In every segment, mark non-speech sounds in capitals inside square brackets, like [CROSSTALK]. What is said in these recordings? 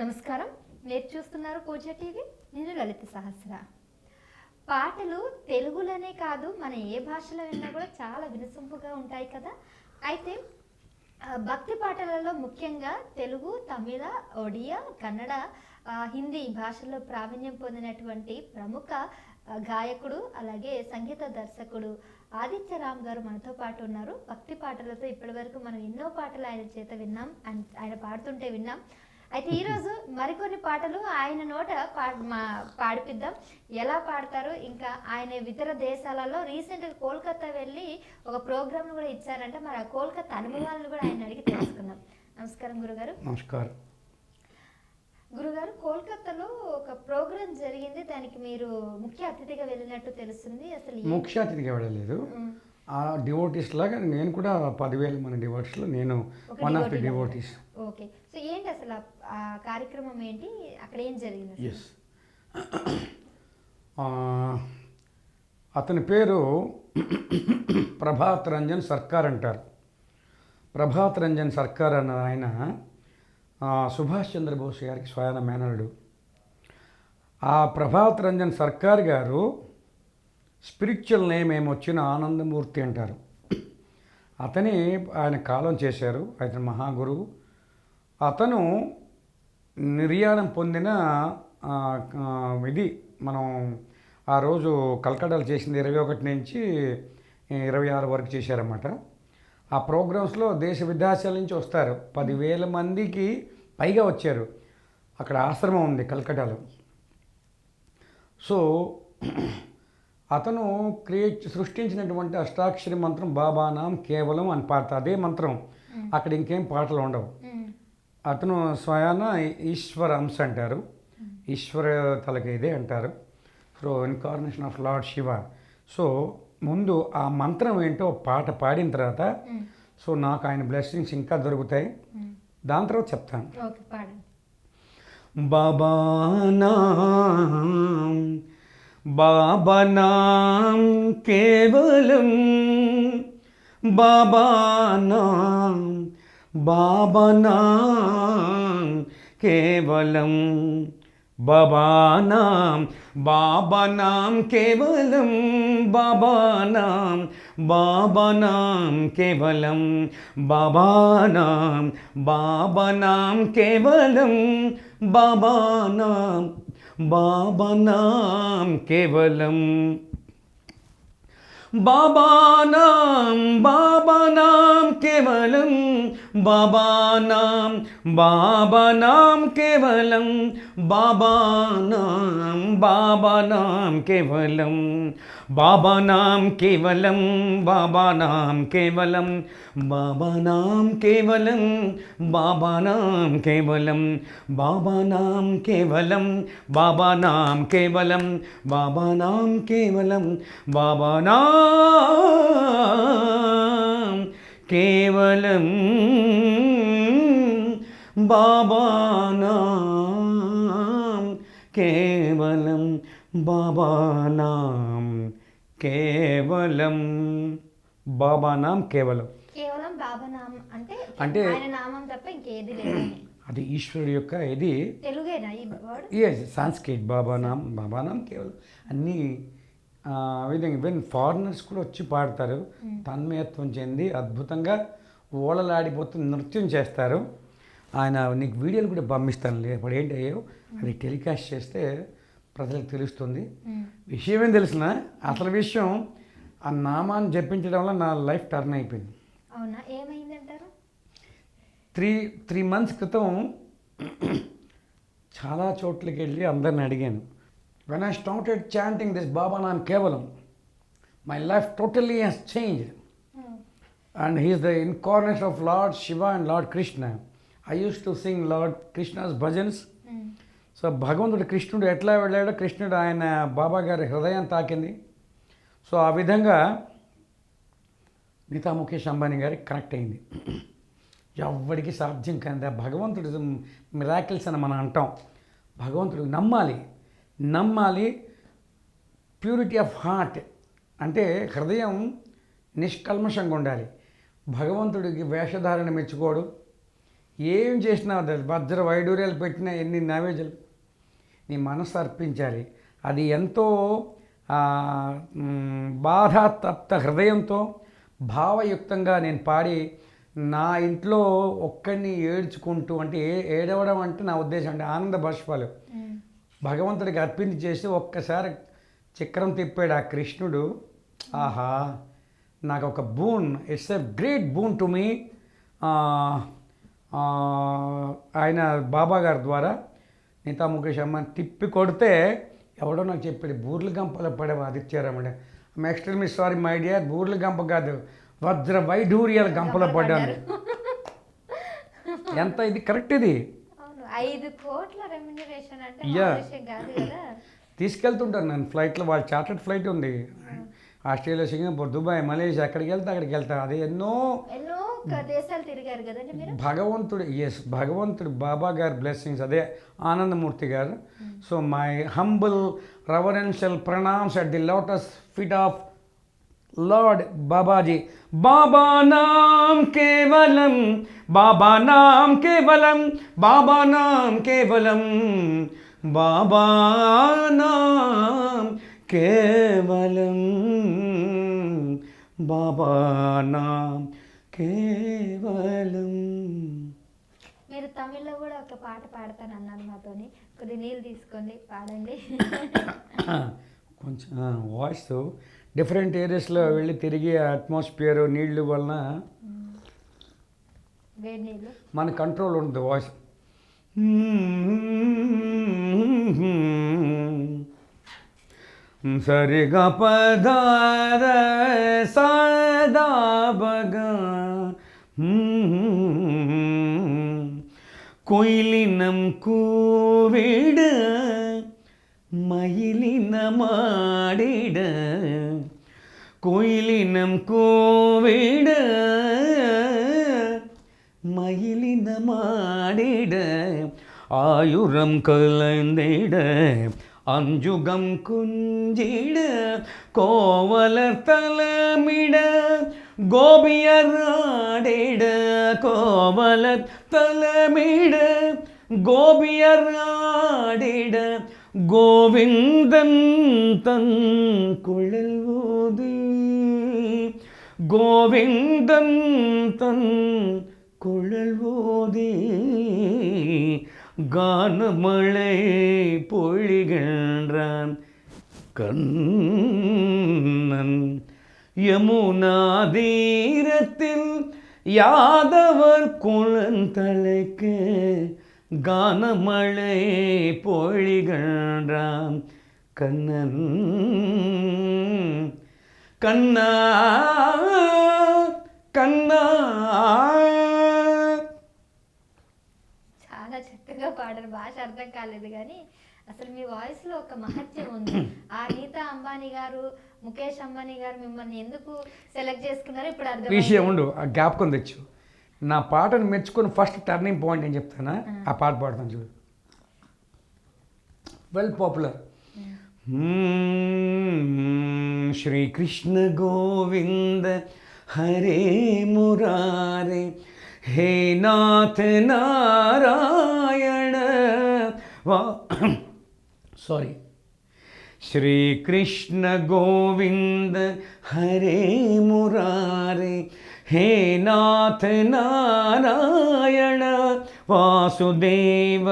నమస్కారం. మీరు చూస్తున్నారు పూజ టీవీ. నేను లలిత సహస్ర. పాటలు తెలుగులోనే కాదు మన ఏ భాషలో విన్నా కూడా చాలా వినసొంపుగా ఉంటాయి కదా. అయితే భక్తి పాటలలో ముఖ్యంగా తెలుగు తమిళ ఒడియా కన్నడ హిందీ భాషల్లో ప్రావీణ్యం పొందినటువంటి ప్రముఖ గాయకుడు అలాగే సంగీత దర్శకుడు ఆదిత్య రామ్ గారు మనతో పాటు ఉన్నారు. భక్తి పాటలతో ఇప్పటివరకు మనం ఎన్నో పాటలు ఆయన చేత విన్నాం ఆయన పాడుతుంటే విన్నాం. అయితే ఈరోజు మరికొన్ని పాటలు ఆయన నోట మా పాడిపిద్దాం. ఎలా పాడతారు ఇంకా ఆయన ఇతర దేశాలలో రీసెంట్గా కోల్కతా వెళ్ళి ఒక ప్రోగ్రామ్ కూడా ఇచ్చారంట. మరి ఆ కోల్కతా అనుభవాలను కూడా ఆయన అడిగి తెలుసుకుందాం. నమస్కారం గురుగారు. నమస్కారం. గురుగారు కోల్కతాలో ఒక ప్రోగ్రామ్ జరిగింది. దానికి మీరు ముఖ్య అతిథిగా వెళ్ళినట్టు తెలుస్తుంది. అసలు ముఖ్య అతిథిగా వెళ్ళలేదు. ఆ డివోటీస్ లాగా నేను కూడా పదివేల మంది డివోటీస్లో నేను one of the. Devotees. Okay. So ఏంటి అసలు ఆ- కార్యక్రమం ఏంటి? అక్కడ ఏం జరిగింది ఎస్ అతని పేరు ప్రభాత్ రంజన్ సర్కార్ అంటారు. ప్రభాత్ రంజన్ సర్కార్ అన్న ఆయన సుభాష్ చంద్రబోస్ గారికి స్వయాన మేనరుడు. ఆ ప్రభాత్ రంజన్ సర్కార్ గారు స్పిరిచువల్ నేమ్ ఏమొచ్చిన ఆనందమూర్తి అంటారు. అతని ఆయన కాలం చేశారు. అతని మహాగురువు. అతను నిర్యాణం పొందిన ఇది మనం ఆ రోజు కలకటాలు చేసింది ఇరవై ఒకటి నుంచి ఇరవై ఆరు వరకు చేశారన్నమాట. ఆ ప్రోగ్రామ్స్లో దేశ విదేశాల నుంచి వస్తారు. పదివేల మందికి పైగా వచ్చారు. అక్కడ ఆశ్రమం ఉంది కలకటాలో. సో అతను క్రియేట్ సృష్టించినటువంటి అష్టాక్షరి మంత్రం బాబానాం కేవలం అని పాడతా అదే మంత్రం. అక్కడ ఇంకేం పాటలు ఉండవు. అతను స్వయాన ఈశ్వర అంశ అంటారు. ఈశ్వర తలకి ఇదే అంటారు. So incarnation of lord Shiva so ముందు ఆ మంత్రం ఏంటో పాట పాడిన తర్వాత ఉమ్, సో నాకు ఆయన బ్లెస్సింగ్స్ ఇంకా దొరుకుతాయి. ఉమ్. దాని తర్వాత చెప్తాను. ఓకే పాడండి. బాబా నాం బాబా నాం కేవలం బాబా బాబనాం కేవలం బాబానాం బాబానాం కేవలం బాబానాం బాబానాం కేవలం బాబానాం బాబానాం కేవలం బాబానాం బాబానాం కేవలం బాబానాం బాబానాం కేవలం బాబానాం బాబానాం కేవలం బాబానాం బాబానాం కేవలం బాబానాం కేవలం బాబానాం కేవలం బాబానాం కేవలం బాబానాం కేవలం బాబానాం కేవలం బాబానాం కేవలం బాబానాం కేవలం బాబానాం కేవలం బాబానాం కేవలం బాబానాం కేవలం బాబానాం కేవలం. కేవలం అంటే అంటే- ఆయన నామం తప్ప ఇంకేది లేదు. అది ఈశ్వరుడు యొక్క ఇది తెలుగేనా ఈ వర్డ్? ఎస్ సాంస్క్రిట్ బాబానాం బాబానాం కేవలం. అన్నీ విధంగా ఈవెన్ ఫారినర్స్ కూడా వచ్చి పాడతారు. తన్మయత్వం చెంది అద్భుతంగా ఓలలాడిపోతూ నృత్యం చేస్తారు. ఆయన నీకు వీడియోలు కూడా పంపిస్తాను ఇప్పుడు ఏంటి అయ్యో? అది టెలికాస్ట్ చేస్తే ప్రజలకు తెలుస్తుంది. విషయం ఏం తెలిసిన? అసలు విషయం ఆ నామాన్ని జపించడం వల్ల నా లైఫ్ టర్న్ అయిపోయింది. అవునా? ఏమైందంటారు? త్రీ త్రీ మంత్స్ క్రితం చాలా చోట్లకి వెళ్ళి అందరిని అడిగాను. When I started chanting this Baba Naam Kevalam my life totally has changed and he's the incarnation of lord Shiva and lord Krishna I use to sing lord Krishna's bhajans so భగవంతుడు కృష్ణుడు ఎట్లా వెళ్ళాడో కృష్ణుడు ఆయన బాబా గారి హృదయం తాకింది. So ఆ విధంగా మిగతా ముఖేష్ అంబానీ గారికి కనెక్ట్ అయింది. ఎవ్వడికి సాధ్యం కాదు భగవంతుడు మిరాకిల్స్ అని మనం అంటాం. భగవంతుడు నమ్మాలి. నమ్మాలి. ప్యూరిటీ ఆఫ్ హార్ట్ అంటే హృదయం నిష్కల్మషంగా ఉండాలి. భగవంతుడికి వేషధారణ మెచ్చుకోడు. ఏం చేసినా భద్ర వైడూర్యాలు పెట్టినా ఎన్ని నావేజులు? నీ మనసు అర్పించాలి. అది ఎంతో బాధాతప్త హృదయంతో భావయుక్తంగా నేను పాడి నా ఇంట్లో ఒక్కడిని ఏడ్చుకుంటూ అంటే ఏడవడం అంటే నా ఉద్దేశం అంటే ఆనంద భాష్పాలు భగవంతుడికి అర్పించి చేసి ఒక్కసారి చక్రం తిప్పాడు ఆ కృష్ణుడు. ఆహా నాకు ఒక boon it's a great boon to me. ఆయన బాబా గారి ద్వారా నీతా ముఖేష్ అమ్మ తిప్పి కొడితే ఎవడో నాకు చెప్పాడు బూర్ల గంపలో పడే ఆదిత్యారామడే I'm extremely sorry my dear Burla గంప కాదు వజ్ర వైఢూర్యాల గంపలో పడ్డాను. ఎంత ఇది కరెక్ట్ ఇది? ఐదు కోట్ల రెమ్యునరేషన్ అంటే Yeah. మామూలు విషయం కాదు. కదా తీసుకెళ్తుంటాను నేను ఫ్లైట్లో వాళ్ళ చార్టెడ్ ఫ్లైట్ ఉంది. ఆస్ట్రేలియా సింగపూర్ దుబాయ్ మలేషియా ఎక్కడికి వెళ్తే అక్కడికి వెళ్తా. అది ఎన్నో ఎన్నో క- దేశాలు తిరిగారు కదండి మీరు? భగవంతుడు ఎస్ భగవంతుడు బాబా గారి బ్లెస్సింగ్స్ అదే ఆనందమూర్తి గారు. So my humble reverential pranams at the lotus feet of lord Babaji Baba Naam Kevalam Baba నామ్ కేవలం బాబా నామ్ కేవలం బాబా నామ్ కేవలం బాబా నామ్ కేవలం. మీరు తమిళ్ళో కూడా ఒక పాట పాడతాను అన్నారు మాతోని. కొద్ది నీళ్ళు తీసుకోండి పాడండి. కొంచెం వాయిస్ డిఫరెంట్ ఏరియాస్లో వెళ్ళి తిరిగి అట్మాస్ఫియర్ నీళ్ళు వలన మన కంట్రోల్ ఉంటుంది వాయిస్ సరిగా పదార సదా బగా கொயிலினம் கூவிட மயிலின மாடிட கோயிலினம் கூவிட மயிலின மாடிட ஆயுரம் கலைந்திட அஞ்சுகம் குஞ்சிட கோவலர் தலமிட கோபியர் ஆடிட கோவலர் தலமிட கோபியர் ஆடிட கோவிந்தன் தன் குழல் ஊதி கோவிந்தன் தன் குழல் ஓதி கானமழை பொழிகின்றான். கண்ணன் யமுனா தீரத்தில் யாதவர் குழந்தலைக்கு கானமழை பொழிகின்றான். கண்ணன் கண்ணா கண்ணா పాడారు భాష అర్థం కాలేదు కానీ అసలు మీ వాయిస్లో ఒక మహత్యం ఉంది. ఆ నీతా అంబానీ గారు ముఖేష్ అంబానీ గారు మిమ్మల్ని ఎందుకు సెలెక్ట్ చేసుకున్నారో ఇప్పుడు అర్థం విషయం ఉండు ఆ జ్ఞాపకం తెచ్చు. నా పాటను మెచ్చుకొని ఫస్ట్ టర్నింగ్ పాయింట్ నేను చెప్తానా? ఆ. పాట పాడతాను చూడు. వెల్ పాపులర్ శ్రీకృష్ణ గోవింద హరే మురారే హే నాథ నారాయణ. സോറി ശ്രീകൃഷ്ണ ഗോവിന്ദ ഹരേ മുരാരേ ഹേ നാഥ നാരായണ വാസുദേവ.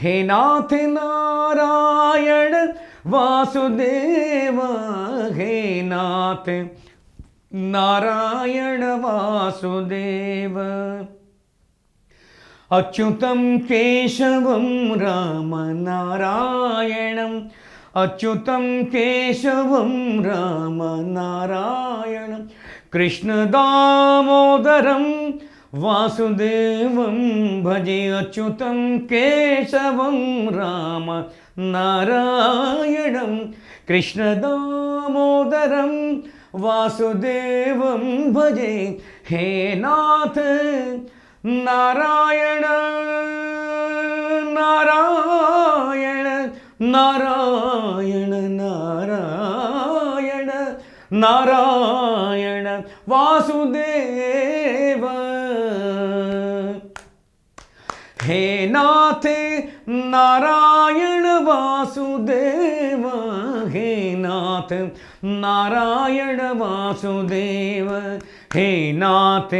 ഹേ നാഥ നാരായണ വാസുദേവ. ഹേ നാഥ നാരായണ വാസുദേവ. अच्युतं केशवं रामनारायणम्। अच्युतं केशवं रामनारायणं कृष्णदामोदरं वासुदेवं भजे अच्युतं केशवं राम नारायणं कृष्णदामोदरं वासुदेवं भजे हे नाथ നാരായണ നാരായണ നാരായണ നാരായണ നാരായണ വാസുദേവ. ഹേ നാഥേ നാരായണ വാസുദേവ. ഹേ നാഥ നാരായണ വാസുദേവ. హే నాథ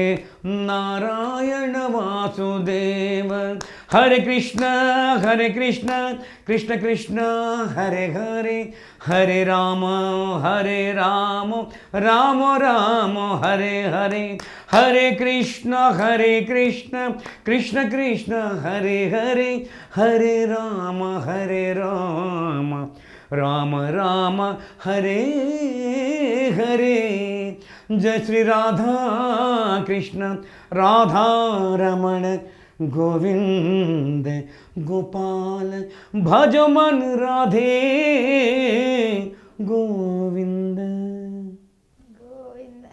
నారాయణ వాసుదేవ హరే కృష్ణ హరే కృష్ణ కృష్ణ కృష్ణ హరే హరే హరే రామ హరే రామ రామ రామ హరే హరే హరే కృష్ణ హరే కృష్ణ కృష్ణ కృష్ణ హరే హరే హరే రామ హరే రామ రామ రామ హరే హరే జయ శ్రీ రాధా కృష్ణ రాధారమణ గోవింద గోపాల భజమన్ రాధే గోవింద. గోవింద.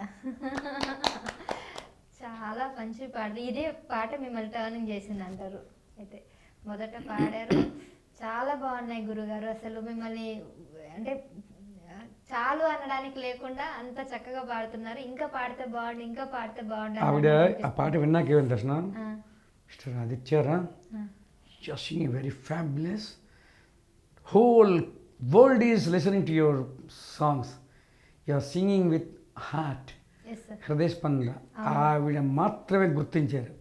చాలా మంచి పాట. ఇదే పాట మిమ్మల్ని టర్నింగ్ చేసింది అంటారు అయితే మొదట పాడారు. చాలా బాగున్నాయి గురుగారు. అసలు మిమ్మల్ని అంటే చాలు అనడానికి లేకుండా అంత చక్కగా పాడుతున్నారు ఇంకా పాడితే బాగుండు ఇంకా పాడితే బాగుండు ఆవిడ ఆ. పాట విన్నాక ఏమైంది Darshana mister singing very fabulous. Whole world is listening to your songs. You're singing with heart. Yes, sir. హృదయ స్పందన ఆవిడ మాత్రమే గుర్తించారు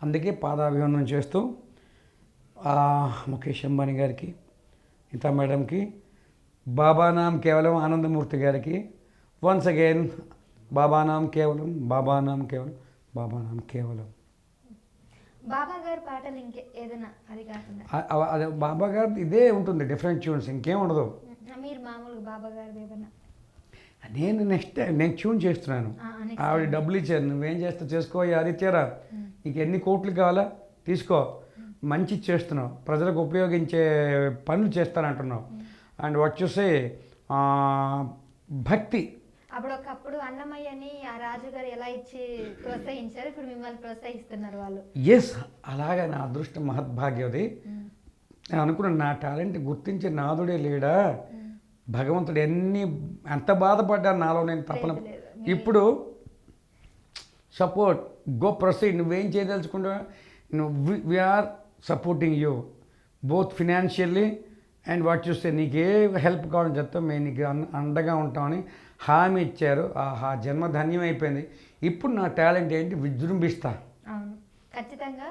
అందుకే పాదాభివందనం చేస్తూ ముఖేష్ అంబానీ గారికి గీతా మేడంకి బాబానాం కేవలం ఆనందమూర్తి గారికి. వన్స్ అగైన్ బాబానాం కేవలం బాబానాం కేవలం బాబానాం కేవలం. బాబా గారి పాటలు ఇంకే ఏదైనా అది కాకుండా. ఆ- ఆ- అదే బాబా గారు ఇదే ఉంటుంది డిఫరెంట్ ట్యూన్స్ ఇంకేం ఉండదు. మీరు మామూలుగా బాబా గారిది ఏదైనా. నేను నెక్స్ట్ టైం నేను ట్యూన్ చేస్తున్నాను. ఆవిడ డబ్బులు ఇచ్చారు నువ్వేం చేస్తావు చేసుకో ఆదిత్యరా. నీకు ఎన్ని కోట్లు కావాలా తీసుకో. మంచి చేస్తున్నావు ప్రజలకు ఉపయోగించే పనులు చేస్తానంటున్నావు. అండ్ వాట్ చూసే భక్తి. అప్పుడు ఒకప్పుడు అన్నమయ్యని ఆ రాజుగారు ఎలా ఇచ్చి ప్రోత్సహించారు ఇప్పుడు మిమ్మల్ని ప్రోత్సహిస్తున్నారు వాళ్ళు. ఎస్ అలాగే నా అదృష్టం మహద్భాగ్యం అది నేను అనుకున్నాను నా టాలెంట్ గుర్తించే నాదుడే లేడా? భగవంతుడు ఎన్ని ఎంత బాధపడ్డా నాలో నేను తప్పన. ఇప్పుడు సపోర్ట్ గో ప్రొసీడ్ నువ్వేం చేయదలుచుకుంటా నువ్వు we are supporting you both financially and what చూస్తే నీకు ఏ హెల్ప్ కావాలని చెప్తాం మేము నీకు అండగా ఉంటామని హామీ ఇచ్చారు. ఆ జన్మ ధన్యం అయిపోయింది. ఇప్పుడు నా టాలెంట్ ఏంటి? విజృంభిస్తా. అవును. ఖచ్చితంగా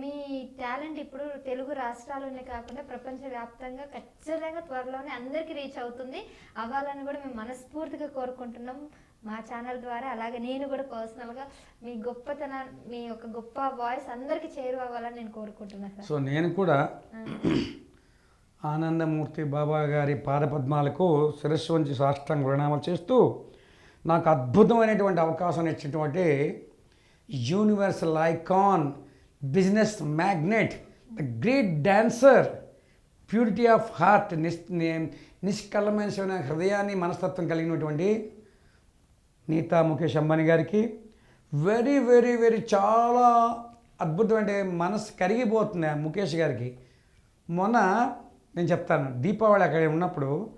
మీ టాలెంట్ ఇప్పుడు తెలుగు రాష్ట్రాల్లోనే కాకుండా ప్రపంచవ్యాప్తంగా ఖచ్చితంగా త్వరలోనే అందరికీ రీచ్ అవుతుంది. అవ్వాలని కూడా మేము మనస్ఫూర్తిగా కోరుకుంటున్నాం మా ఛానల్ ద్వారా. అలాగే నేను కూడా పర్సనల్గా మీ గొప్పతన మీ యొక్క గొప్ప వాయిస్ అందరికీ చేరువవ్వాలని నేను కోరుకుంటున్నాను సార్. సో నేను కూడా ఆనందమూర్తి బాబా గారి పాదపద్మాలకు శిరస్సు వంచి సాష్టాంగ ప్రణామాలు చేస్తూ నాకు అద్భుతమైనటువంటి అవకాశం ఇచ్చినటువంటి universal icon business magnet the great dancer purity of heart నిస్ నిష్కలమైన హృదయాన్ని మనస్తత్వం కలిగినటువంటి నీతా ముఖేష్ అంబానీ గారికి. వెరీ వెరీ వెరీ చాలా అద్భుతమైన మనసు కరిగిపోతుంది ముఖేష్ గారికి. మొన్న నేను చెప్తాను. దీపావళి అక్కడ ఉన్నప్పుడు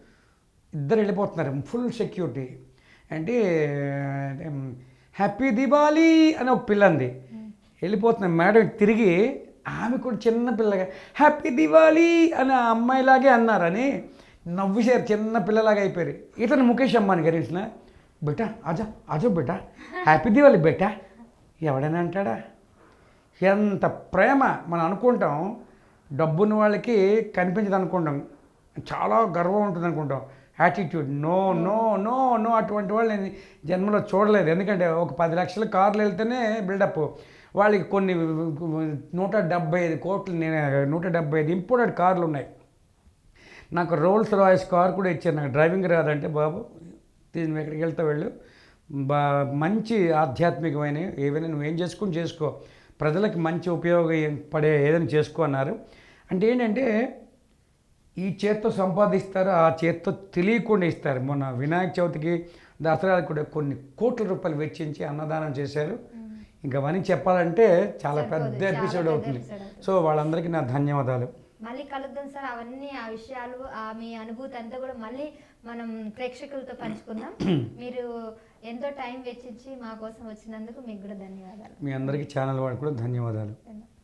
ఇద్దరు వెళ్ళిపోతున్నారు. Full security. అంటే హ్యాపీ దివాళీ అని ఒక పిల్ల అంది వెళ్ళిపోతున్న మేడం తిరిగి ఆమె కూడా చిన్న పిల్లగా హ్యాపీ దివాళీ అని ఆ అమ్మాయిలాగే అన్నారని నవ్వుసారు చిన్న పిల్లలాగా అయిపోయారు. ఇతను ముఖేష్ అమ్మాని గరించిన తెలిసిన బేటా అజా అజో బేటా హ్యాపీ దివాళి బేటా ఎవడైనా అంటాడా? ఎంత ప్రేమ మనం అనుకుంటాం. డబ్బున్న వాళ్ళకి కనిపించదు అనుకుంటాం చాలా గర్వం ఉంటుంది అనుకుంటాం attitude no no no no అటువంటి వాళ్ళు నేను జన్మలో చూడలేదు. ఎందుకంటే ఒక పది లక్షల కార్లు వెళ్తేనే బిల్డప్ వాళ్ళకి కొన్ని నూట డెబ్బై ఐదు కోట్లు నేను నూట డెబ్బై ఐదు ఇంపోర్టెడ్ కార్లు ఉన్నాయి. నాకు రోల్స్ రాయస్ కార్ కూడా ఇచ్చారు. నాకు డ్రైవింగ్ రాదంటే బాబు దీన్ని ఎక్కడికి వెళ్తా వెళ్ళు. బా మంచి ఆధ్యాత్మికమైన ఏవైనా నువ్వేం చేసుకుని చేసుకో. ప్రజలకు మంచి ఉపయోగపడే ఏదైనా చేసుకో అన్నారు. అంటే ఏంటంటే ఈ చేత్తో సంపాదిస్తారు ఆ చేత్తో తెలియకుండా ఇస్తారు. మొన్న వినాయక చవితికి దసరాకు కూడా కొన్ని కోట్ల రూపాయలు వెచ్చించి అన్నదానం చేశారు. ఇంకా అవన్నీ చెప్పాలంటే చాలా. పెద్ద ఎపిసోడ్ అవుతుంది. సో వాళ్ళందరికీ నా ధన్యవాదాలు. మళ్ళీ కలుద్దాం సార్. అవన్నీ ఆ విషయాలు ఆ మీ అనుభూతి అంతా కూడా మళ్ళీ మనం ప్రేక్షకులతో పంచుకుందాం. [CLEARS THROAT] మీరు ఎంతో టైం వెచ్చించి మా కోసం వచ్చినందుకు మీకు కూడా ధన్యవాదాలు. మీ అందరికీ ఛానల్ వాడికి కూడా ధన్యవాదాలు.